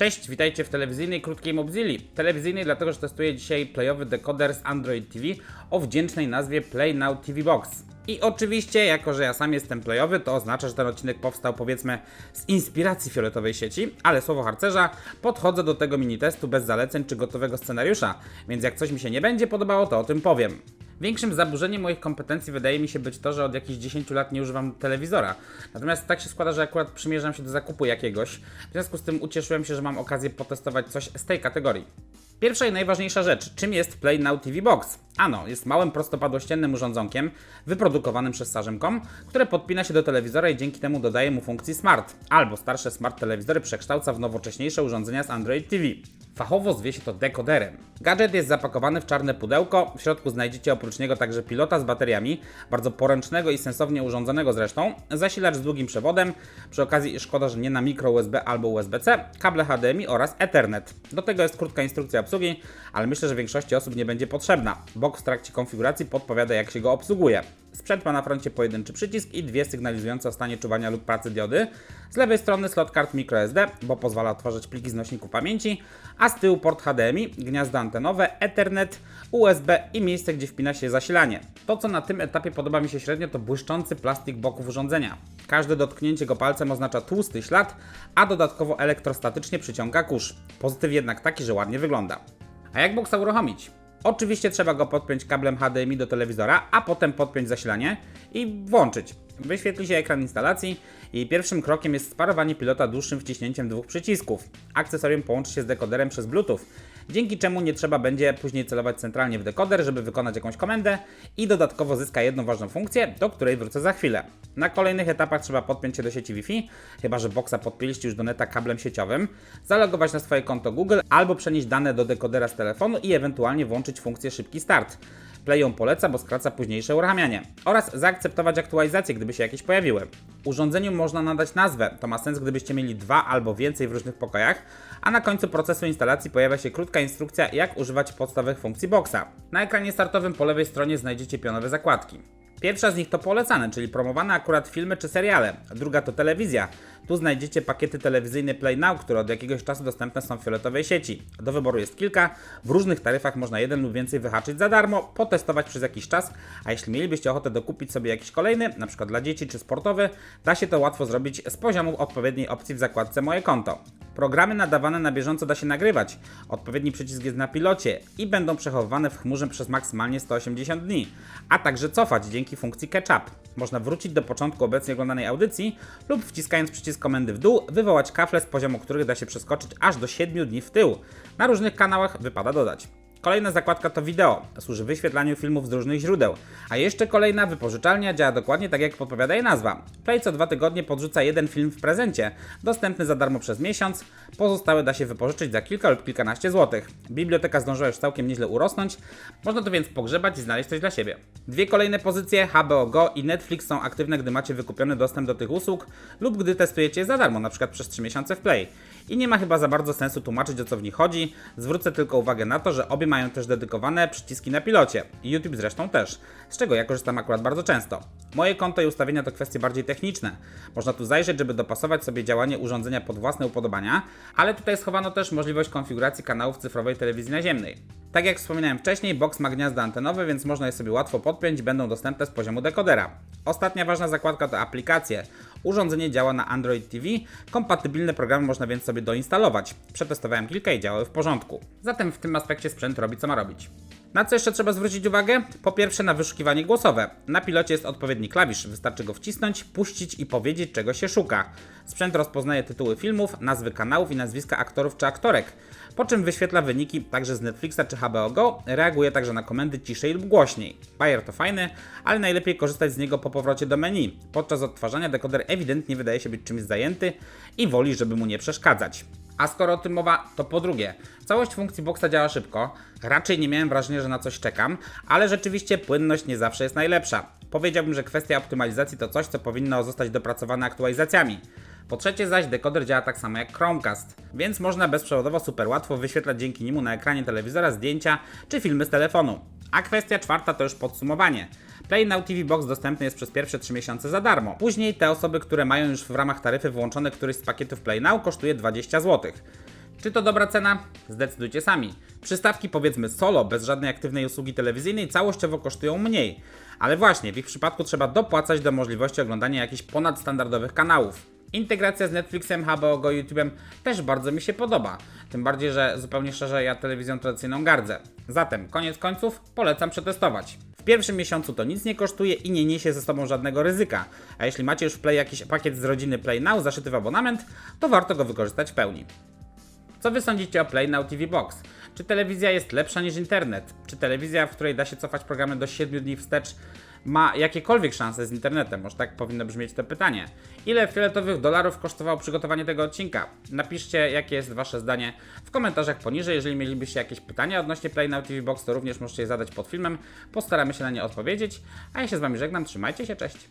Cześć, witajcie w telewizyjnej krótkiej Mobzilli. Telewizyjnej dlatego, że testuję dzisiaj playowy dekoder z Android TV o wdzięcznej nazwie Play Now TV Box. I oczywiście, jako że ja sam jestem playowy, to oznacza, że ten odcinek powstał powiedzmy z inspiracji fioletowej sieci, ale słowo harcerza, podchodzę do tego mini testu bez zaleceń czy gotowego scenariusza, więc jak coś mi się nie będzie podobało, to o tym powiem. Większym zaburzeniem moich kompetencji wydaje mi się być to, że od jakichś 10 lat nie używam telewizora. Natomiast tak się składa, że akurat przymierzam się do zakupu jakiegoś. W związku z tym ucieszyłem się, że mam okazję potestować coś z tej kategorii. Pierwsza i najważniejsza rzecz, czym jest Play Now TV Box? Ano, jest małym prostopadłościennym urządzonkiem wyprodukowanym przez Sarzym.com, które podpina się do telewizora i dzięki temu dodaje mu funkcji Smart, albo starsze smart telewizory przekształca w nowocześniejsze urządzenia z Android TV. Fachowo zwie się to dekoderem. Gadżet jest zapakowany w czarne pudełko, w środku znajdziecie oprócz niego także pilota z bateriami, bardzo poręcznego i sensownie urządzonego zresztą, zasilacz z długim przewodem, przy okazji szkoda, że nie na mikro USB albo USB-C, kable HDMI oraz Ethernet. Do tego jest krótka instrukcja obsługi, ale myślę, że większości osób nie będzie potrzebna. Box w trakcie konfiguracji podpowiada jak się go obsługuje. Sprzęt ma na froncie pojedynczy przycisk i dwie sygnalizujące o stanie czuwania lub pracy diody. Z lewej strony slot kart microSD, bo pozwala otworzyć pliki z nośników pamięci, a z tyłu port HDMI, gniazda antenowe, Ethernet, USB i miejsce, gdzie wpina się zasilanie. To, co na tym etapie podoba mi się średnio, to błyszczący plastik boków urządzenia. Każde dotknięcie go palcem oznacza tłusty ślad, a dodatkowo elektrostatycznie przyciąga kurz. Pozytyw jednak taki, że ładnie wygląda. A jak boxa uruchomić? Oczywiście trzeba go podpiąć kablem HDMI do telewizora, a potem podpiąć zasilanie i włączyć. Wyświetli się ekran instalacji i pierwszym krokiem jest sparowanie pilota dłuższym wciśnięciem dwóch przycisków. Akcesorium połączy się z dekoderem przez Bluetooth, dzięki czemu nie trzeba będzie później celować centralnie w dekoder, żeby wykonać jakąś komendę i dodatkowo zyska jedną ważną funkcję, do której wrócę za chwilę. Na kolejnych etapach trzeba podpiąć się do sieci Wi-Fi, chyba że boxa podpięliście już do neta kablem sieciowym, zalogować na swoje konto Google albo przenieść dane do dekodera z telefonu i ewentualnie włączyć funkcję szybki start. Play ją poleca, bo skraca późniejsze uruchamianie. Oraz zaakceptować aktualizacje, gdyby się jakieś pojawiły. Urządzeniu można nadać nazwę, to ma sens, gdybyście mieli dwa albo więcej w różnych pokojach, a na końcu procesu instalacji pojawia się krótka instrukcja, jak używać podstawowych funkcji boxa. Na ekranie startowym po lewej stronie znajdziecie pionowe zakładki. Pierwsza z nich to polecane, czyli promowane akurat filmy czy seriale. Druga to telewizja. Tu znajdziecie pakiety telewizyjne Play Now, które od jakiegoś czasu dostępne są w fioletowej sieci. Do wyboru jest kilka. W różnych taryfach można jeden lub więcej wyhaczyć za darmo, potestować przez jakiś czas, a jeśli mielibyście ochotę dokupić sobie jakiś kolejny, na przykład dla dzieci czy sportowy, da się to łatwo zrobić z poziomu odpowiedniej opcji w zakładce Moje konto. Programy nadawane na bieżąco da się nagrywać. Odpowiedni przycisk jest na pilocie i będą przechowywane w chmurze przez maksymalnie 180 dni, a także cofać dzięki funkcji Catch Up. Można wrócić do początku obecnie oglądanej audycji lub wciskając przycisk komendy w dół, wywołać kafle z poziomu których da się przeskoczyć aż do 7 dni w tył. Na różnych kanałach wypada dodać. Kolejna zakładka to wideo, służy wyświetlaniu filmów z różnych źródeł. A jeszcze kolejna wypożyczalnia działa dokładnie tak jak podpowiada jej nazwa. Play co dwa tygodnie podrzuca jeden film w prezencie, dostępny za darmo przez miesiąc, pozostałe da się wypożyczyć za kilka lub kilkanaście złotych. Biblioteka zdążyła już całkiem nieźle urosnąć, można to więc pogrzebać i znaleźć coś dla siebie. Dwie kolejne pozycje, HBO Go i Netflix są aktywne, gdy macie wykupiony dostęp do tych usług lub gdy testujecie je za darmo, np. przez 3 miesiące w Play. I nie ma chyba za bardzo sensu tłumaczyć o co w nich chodzi, zwrócę tylko uwagę na to, że obie mają też dedykowane przyciski na pilocie. YouTube zresztą też, z czego ja korzystam akurat bardzo często. Moje konto i ustawienia to kwestie bardziej techniczne. Można tu zajrzeć, żeby dopasować sobie działanie urządzenia pod własne upodobania, ale tutaj schowano też możliwość konfiguracji kanałów cyfrowej telewizji naziemnej. Tak jak wspominałem wcześniej, box ma gniazda antenowe, więc można je sobie łatwo podpiąć będą dostępne z poziomu dekodera. Ostatnia ważna zakładka to aplikacje. Urządzenie działa na Android TV, kompatybilne programy można więc sobie doinstalować. Przetestowałem kilka i działały w porządku. Zatem w tym aspekcie sprzęt robi co ma robić. Na co jeszcze trzeba zwrócić uwagę? Po pierwsze na wyszukiwanie głosowe. Na pilocie jest odpowiedni klawisz, wystarczy go wcisnąć, puścić i powiedzieć czego się szuka. Sprzęt rozpoznaje tytuły filmów, nazwy kanałów i nazwiska aktorów czy aktorek, po czym wyświetla wyniki także z Netflixa czy HBO Go, reaguje także na komendy ciszej lub głośniej. Bayer to fajny, ale najlepiej korzystać z niego po powrocie do menu. Podczas odtwarzania dekoder ewidentnie wydaje się być czymś zajęty i woli, żeby mu nie przeszkadzać. A skoro o tym mowa, to po drugie, całość funkcji boxa działa szybko. Raczej nie miałem wrażenia, że na coś czekam, ale rzeczywiście płynność nie zawsze jest najlepsza. Powiedziałbym, że kwestia optymalizacji to coś, co powinno zostać dopracowane aktualizacjami. Po trzecie zaś dekoder działa tak samo jak Chromecast, więc można bezprzewodowo super łatwo wyświetlać dzięki niemu na ekranie telewizora zdjęcia czy filmy z telefonu. A kwestia czwarta to już podsumowanie. Play Now TV Box dostępny jest przez pierwsze 3 miesiące za darmo. Później te osoby, które mają już w ramach taryfy włączone któryś z pakietów Play Now kosztuje 20 zł. Czy to dobra cena? Zdecydujcie sami. Przystawki powiedzmy solo, bez żadnej aktywnej usługi telewizyjnej, całościowo kosztują mniej. Ale właśnie, w ich przypadku trzeba dopłacać do możliwości oglądania jakichś ponadstandardowych kanałów. Integracja z Netflixem, HBO Go, YouTube'em też bardzo mi się podoba. Tym bardziej, że zupełnie szczerze ja telewizją tradycyjną gardzę. Zatem, koniec końców, polecam przetestować. W pierwszym miesiącu to nic nie kosztuje i nie niesie ze sobą żadnego ryzyka. A jeśli macie już w Play jakiś pakiet z rodziny Play Now zaszyty w abonament, to warto go wykorzystać w pełni. Co wy sądzicie o Play Now TV Box? Czy telewizja jest lepsza niż internet? Czy telewizja, w której da się cofać programy do 7 dni wstecz, ma jakiekolwiek szanse z internetem? Może tak powinno brzmieć to pytanie. Ile fioletowych dolarów kosztowało przygotowanie tego odcinka? Napiszcie, jakie jest wasze zdanie w komentarzach poniżej. Jeżeli mielibyście jakieś pytania odnośnie Play Now TV Box, to również możecie je zadać pod filmem. Postaramy się na nie odpowiedzieć. A ja się z wami żegnam. Trzymajcie się, cześć.